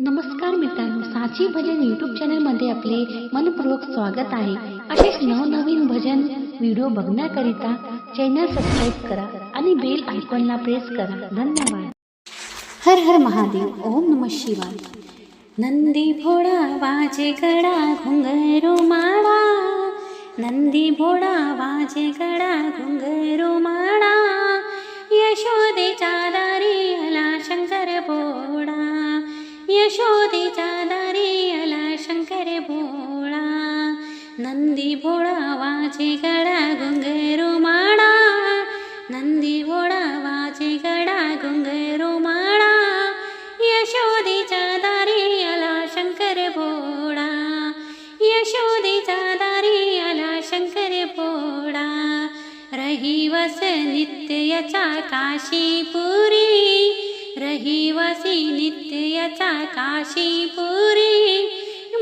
नमस्कार मित्रांनो साची भजन यूट्यूब चॅनलमध्ये आपले मनपूर्वक स्वागत आहे. असेच नवनवीन भजन व्हिडिओ बघण्याकरिता चॅनल सबस्क्राईब करा आणि बेल आयकॉनला प्रेस करा. धन्यवाद. हर हर महादेव ओम नम शिवाय. नंदी भोळा वाजे गडा घुंगरू माळा. नंदी भोळा वाजे गडा घुंगरू माळा. यशोदेच्या दारी आला शंकर भोळा यशोदेच्या दारी आला शंकर भोळा. नंदी भोळा वाचे गडा घुंगरू माळा. नंदी भोळा वाचे गडा घुंगरू माळा. यशोदेच्या दारी आला शंकर भोळा. यशोदेच्या दारी आला शंकर भोळा. रहिवस नित्य याचा काशीपुरी. ही वसी याचा काशीपुरी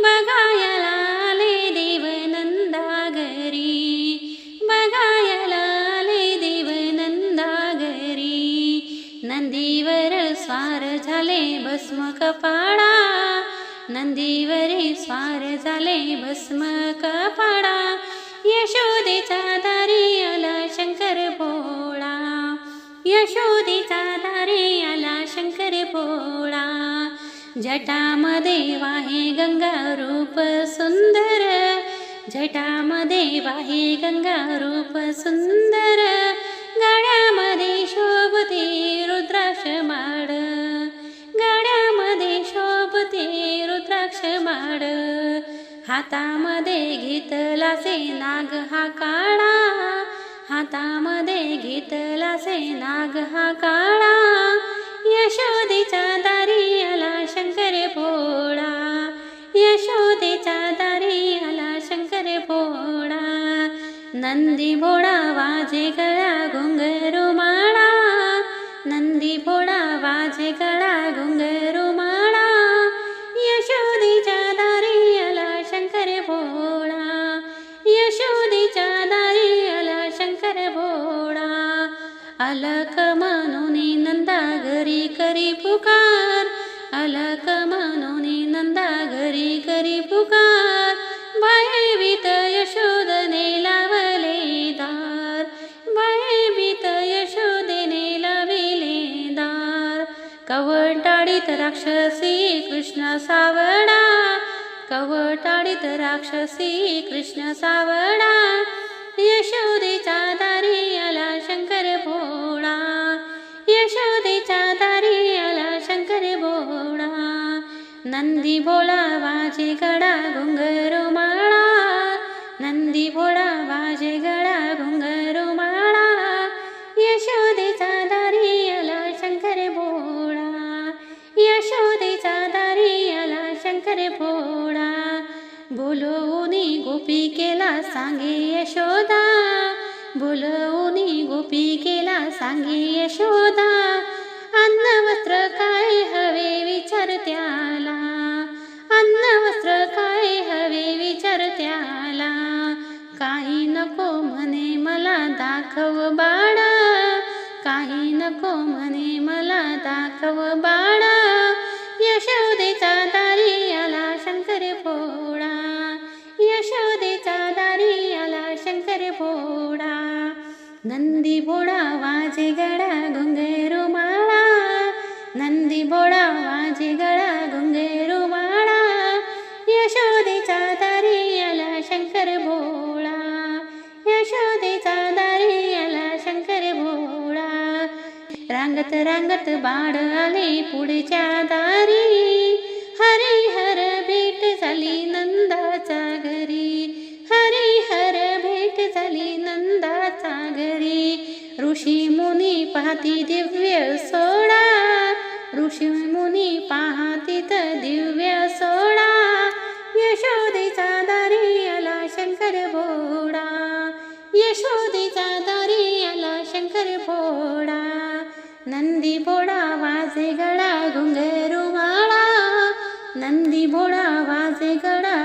बघायला आले देवनंदा नंदागरी बघायला आले देव नंदागरी नंदीवर स्वार झाले भस्म कपाडा नंदीवरे स्वार झाले भस्म कपाडा यशोदेचा दारी आला शंकर भोळा यशोदेचा दारी शंकर भोळा जटामध्ये वाहे गंगा रूप सुंदर. जटामध्ये वाहे गंगा रूप सुंदर. गाड्यामध्ये शोभते रुद्राक्ष माड गाड्यामध्ये शोभते रुद्राक्ष माड हातामध्ये घेतलासे नाग हा काळा. हातामध्ये घेतलासे नाग हा काळा. यशोदेचा दारी आला शंकर भोळा यशोदेचा दारी आला शंकर भोळा नंदी भोळा वाजे गळा घुंगरू माळा. नंदी भोळा वाजे गळा घुंगरू माळा. यशोदेच्या दारी आला शंकर भोळा यशोदेच्या दारी आला शंकर भोळा अलकमा करी पुकार. आला म्हणून नंदा घरी करी पुकार. भयभीत यशोदने लावले दार. भयभीत यशोदेने लाविले दार. कवटाळीत राक्षसी कृष्ण सावडा कवटाळीत राक्षसी कृष्ण सावडा यशोदेच्या दारी आला शंकर भोळा. यशोदेचा दारी आला शंकर भोळा नंदी भोळा वाजे गडा घुंगरू माळा. नंदी भोळा वाजे गडा घुंगरू माळा. यशोदेचा दारी आला शंकर भोळा यशोदेचा दारी आला शंकर भोळा बोलवूनी गोपी केला सांगे यशोदा. बोलवूनी गोपी केला सांगी यशोदा. अन्न वस्त्र काय हवे विचार त्याला. अन्न वस्त्र काय हवे विचार त्याला. काही नको म्हणे मला दाखव बाळा. काही नको म्हणे मला दाखव बाळा. यशोदेचा दारी नंदी भोळा वाजे गळा घुंगरू माळा. नंदी भोळा वाजे गळा घुंगरू माळा. यशोदेचा दारी आला शंकर भोळा. यशोदेचा दारी आला शंकर भोळा. रांगत रांगत बाड आले पुढच्या दारी. ऋषी मुनी पाहती दिव्य सोडा ऋषी मुनी पाहती दिव्य सोडा यशोदेचा दारी आला शंकर भोडा यशोदेचा दारी आला शंकर भोडा नंदी भोडा वाजे गडा घुंगरू माळा नंदी भोडा वाजे गडा